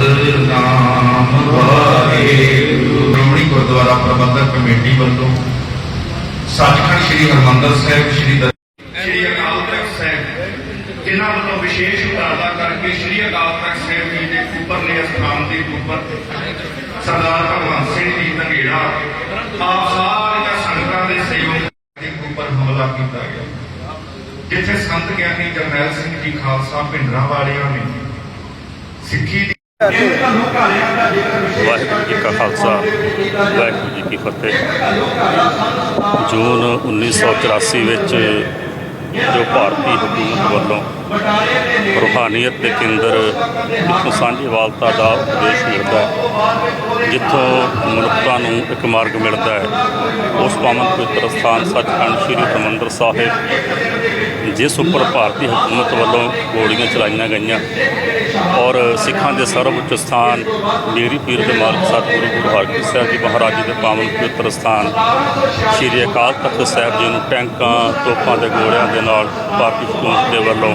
ਸਤਨਾਮ ਵਾਹਿਗੁਰੂ। ਸ਼੍ਰੋਮਣੀ ਗੁਰਦੁਆਰਾ ਪ੍ਰਬੰਧਕ committee ਵੱਲੋਂ ਸੱਚਖੰਡ ਸ੍ਰੀ ਹਰਿਮੰਦਰ ਸਾਹਿਬ, ਸ੍ਰੀ ਸ੍ਰੀ ਅਕਾਲ ਤਖਤ ਸਾਹਿਬ, ਜਿਨ੍ਹਾਂ ਵੱਲੋਂ ਵਿਸ਼ੇਸ਼ ਉਪਰਾਲਾ ਕਰਕੇ ਸ੍ਰੀ ਅਕਾਲ ਤਖਤ ਸਾਹਿਬ ਜੀ ਦੇ ਉੱਪਰਲੇ ਸਥਾਨ ਦੇ ਉੱਪਰ ਸਰਦਾਰ ਭਗਵੰਤ ਸਿੰਘ ਜੀ ਧੰਗੇੜਾ ਆਪ ਸਾਰੀਆਂ ਸੰਗਤਾਂ ਦੇ ਸਹਿਯੋਗ ਦੇ ਉੱਪਰ ਹਮਲਾ ਕੀਤਾ ਗਿਆ। ਜਿੱਥੇ ਸੰਤ ਗਿਆਨੀ ਜਰਨੈਲ ਸਿੰਘ ਜੀ ਖਾਲਸਾ ਭਿੰਡਰਾਂ ਵਾਲਿਆਂ ਨੇ ਸਿੱਖੀ ਦੀ ਵਾਹਿਗੁਰੂ ਜੀ ਕਾ ਖਾਲਸਾ, ਵਾਹਿਗੁਰੂ ਜੀ ਕੀ ਫਤਿਹ। ਜੂਨ 1984 ਵਿੱਚ ਜੋ ਭਾਰਤੀ ਹਕੂਮਤ ਵੱਲੋਂ ਰੂਹਾਨੀਅਤ ਦੇ ਕੇਂਦਰ ਜਿੱਥੋਂ ਸਾਂਝੀਵਾਲਤਾ ਦਾ ਉਪਦੇਸ਼ ਮਿਲਦਾ ਹੈ, ਜਿੱਥੋਂ ਮਨੁੱਖਤਾ ਨੂੰ ਇੱਕ ਮਾਰਗ ਮਿਲਦਾ ਹੈ, ਉਸ ਪਾਵਨ ਪਵਿੱਤਰ ਸਥਾਨ ਸੱਚਖੰਡ ਸ੍ਰੀ ਹਰਿਮੰਦਰ ਸਾਹਿਬ ਜਿਸ ਉੱਪਰ ਭਾਰਤੀ ਹਕੂਮਤ ਵੱਲੋਂ ਗੋਲੀਆਂ ਚਲਾਈਆਂ ਗਈਆਂ ਔਰ ਸਿੱਖਾਂ ਦੇ ਸਰਵਉੱਚ ਸਥਾਨ ਮੇਰੀ ਪੀਰ ਦੇ ਮਾਲਕ ਸਤਿਗੁਰੂ ਗੁਰੂ ਹਰਗੋਬਿੰਦ ਸਾਹਿਬ ਜੀ ਮਹਾਰਾਜ ਜੀ ਦੇ ਪਾਵਨ ਪਵਿੱਤਰ ਸਥਾਨ, ਸ੍ਰੀ ਅਕਾਲ ਤਖਤ ਸਾਹਿਬ ਜੀ ਨੂੰ ਟੈਂਕਾਂ, ਤੋਪਾਂ ਦੇ ਗੋਲਿਆਂ ਦੇ ਨਾਲ ਭਾਰਤੀ ਹਕੂਮਤ ਦੇ ਵੱਲੋਂ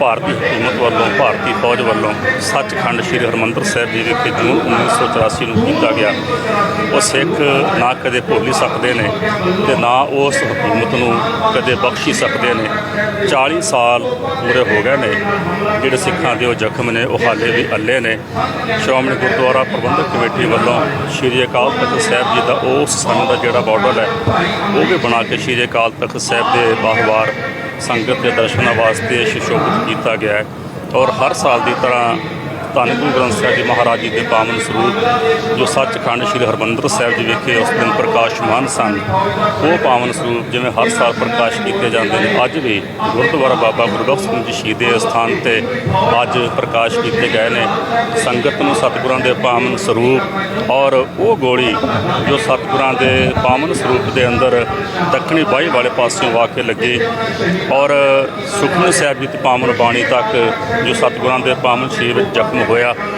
ਭਾਰਤੀ ਹਕੂਮਤ ਵੱਲੋਂ, ਭਾਰਤੀ ਫੌਜ ਵੱਲੋਂ ਸੱਚਖੰਡ ਸ੍ਰੀ ਹਰਿਮੰਦਰ ਸਾਹਿਬ ਜੀ ਵਿਖੇ ਜੂਨ 1984 ਨੂੰ ਕੀਤਾ ਗਿਆ। ਉਹ ਸਿੱਖ ਨਾ ਕਦੇ ਭੁੱਲ ਸਕਦੇ ਨੇ ਤੇ ਨਾ ਉਸ ਹਕੂਮਤ ਨੂੰ ਕਦੇ ਬਖਸ਼ੀ ਸਕਦੇ ਨੇ। 40 ਸਾਲ ਪੂਰੇ ਹੋ ਗਏ ਨੇ, ਜਿਹੜੇ ਸਿੱਖਾਂ ਦੇ ਉਹ ਜ਼ਖਮ ਨੇ, ਉਹ ਹਾਲੇ ਵੀ ਅੱਲੇ ਨੇ। ਸ਼੍ਰੋਮਣੀ ਗੁਰਦੁਆਰਾ ਪ੍ਰਬੰਧਕ ਕਮੇਟੀ ਵੱਲੋਂ ਸ੍ਰੀ ਅਕਾਲ ਤਖਤ ਸਾਹਿਬ ਜੀ ਦਾ ਉਸ ਸਮੇਂ ਦਾ ਜਿਹੜਾ ਬਾਰਡਰ ਹੈ, ਉਹ ਵੀ ਬਣਾ ਕੇ ਸ੍ਰੀ ਅਕਾਲ ਤਖਤ ਸਾਹਿਬ ਦੇ ਬਾਹਵਾਰ ਸੰਗਤ ਦੇ ਦਰਸ਼ਨਾਂ ਵਾਸਤੇ ਸ਼ਿਸ਼ੋਭਿਤ ਕੀਤਾ ਗਿਆ ਹੈ। ਔਰ ਹਰ ਸਾਲ ਦੀ ਤਰ੍ਹਾਂ ਧੰਨ ਗੁਰੂ ਗ੍ਰੰਥ ਸਾਹਿਬ ਜੀ ਮਹਾਰਾਜ ਜੀ ਦੇ ਪਾਵਨ ਸਰੂਪ, ਜੋ ਸੱਚਖੰਡ ਸ੍ਰੀ ਹਰਿਮੰਦਰ ਸਾਹਿਬ ਜੀ ਵਿਖੇ ਉਸ ਦਿਨ ਪ੍ਰਕਾਸ਼ਮਾਨ ਸਨ, ਉਹ ਪਾਵਨ ਸਰੂਪ ਜਿਵੇਂ ਹਰ ਸਾਲ ਪ੍ਰਕਾਸ਼ ਕੀਤੇ ਜਾਂਦੇ ਨੇ, ਅੱਜ ਵੀ ਗੁਰਦੁਆਰਾ ਬਾਬਾ ਗੁਰਬਖਸ਼ ਸਿੰਘ ਜੀ ਸ਼ਹੀਦੇ ਅਸਥਾਨ ਤੇ ਅੱਜ ਪ੍ਰਕਾਸ਼ ਕੀਤੇ ਗਏ ਨੇ। ਸੰਗਤ ਨੂੰ ਸਤਿਗੁਰਾਂ ਦੇ ਪਾਵਨ ਸਰੂਪ ਔਰ ਉਹ ਗੋਲੀ ਜੋ ਸਤਿਗੁਰਾਂ ਦੇ ਪਾਵਨ ਸਰੂਪ ਦੇ ਅੰਦਰ ਦੱਖਣੀ ਬਾਈ ਵਾਲੇ ਪਾਸਿਓਂ ਆ ਕੇ ਲੱਗੀ ਔਰ ਸੁਖਮਨੀ ਸਾਹਿਬ ਜੀ ਦੀ ਪਾਵਨ ਬਾਣੀ ਤੱਕ ਜੋ ਸਤਿਗੁਰਾਂ ਦੇ ਪਾਵਨ ਸ਼ਰੀਰ ਜਖਮ ਜ਼ਖਮ ਹੋਇਆ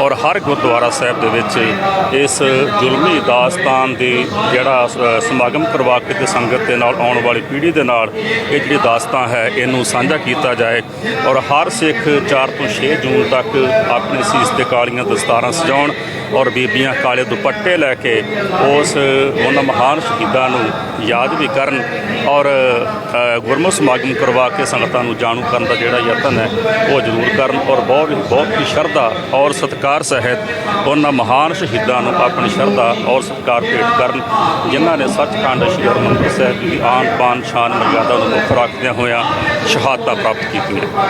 ਔਰ ਹਰ ਗੁਰਦੁਆਰਾ ਸਾਹਿਬ ਦੇ ਵਿੱਚ ਇਸ ਜ਼ੁਲਮੀ ਦਾਸਤਾਨ ਦੀ ਜਿਹੜਾ ਸਮਾਗਮ ਕਰਵਾ ਕੇ ਤੇ ਸੰਗਤ ਦੇ ਨਾਲ ਆਉਣ ਵਾਲੀ ਪੀੜ੍ਹੀ ਦੇ ਨਾਲ ਇਹ ਜਿਹੜੀ ਦਾਸਤਾਨ ਹੈ, ਇਹਨੂੰ ਸਾਂਝਾ ਕੀਤਾ ਜਾਏ। ਔਰ ਹਰ ਸਿੱਖ 4 ਤੋਂ 6 ਜੂਨ ਤੱਕ ਆਪਣੇ ਸੀਸ ਤੇ ਕਾਲੀਆਂ ਦਸਤਾਰਾਂ ਸਜਾਉਣ ਔਰ ਬੀਬੀਆਂ ਕਾਲੇ ਦੁਪੱਟੇ ਲੈ ਕੇ ਉਸ ਉਹਨਾਂ ਮਹਾਨ ਸ਼ਹੀਦਾਂ ਨੂੰ ਯਾਦ ਵੀ ਕਰਨ ਔਰ ਅ, ਗੁਰਮਤਿ ਸਮਾਗਮ ਕਰਵਾ ਕੇ ਸੰਗਤਾਂ ਨੂੰ ਜਾਣੂ ਕਰਨ ਦਾ ਜਿਹੜਾ ਯਤਨ ਹੈ ਉਹ ਜ਼ਰੂਰ ਕਰਨ ਔਰ ਬਹੁਤ ਬਹੁਤ ਹੀ ਸ਼ਰਧਾ ਔਰ ਸਤਿਕਾਰ ਸਹਿਤ ਉਹਨਾਂ ਮਹਾਨ ਸ਼ਹੀਦਾਂ ਨੂੰ ਆਪਣੀ ਸ਼ਰਧਾ ਔਰ ਸਤਿਕਾਰ ਭੇਟ ਕਰਨ ਜਿਨ੍ਹਾਂ ਨੇ ਸੱਚਖੰਡ ਸ੍ਰੀ ਹਰਿਮੰਦਰ ਸਾਹਿਬ ਦੀ ਆਨ ਬਾਨ ਸ਼ਾਨ ਮਰਿਆਦਾ ਨੂੰ ਮੁੱਖ ਰੱਖਦਿਆਂ ਹੋਇਆਂ ਸ਼ਹਾਦਤਾਂ ਪ੍ਰਾਪਤ ਕੀਤੀਆਂ।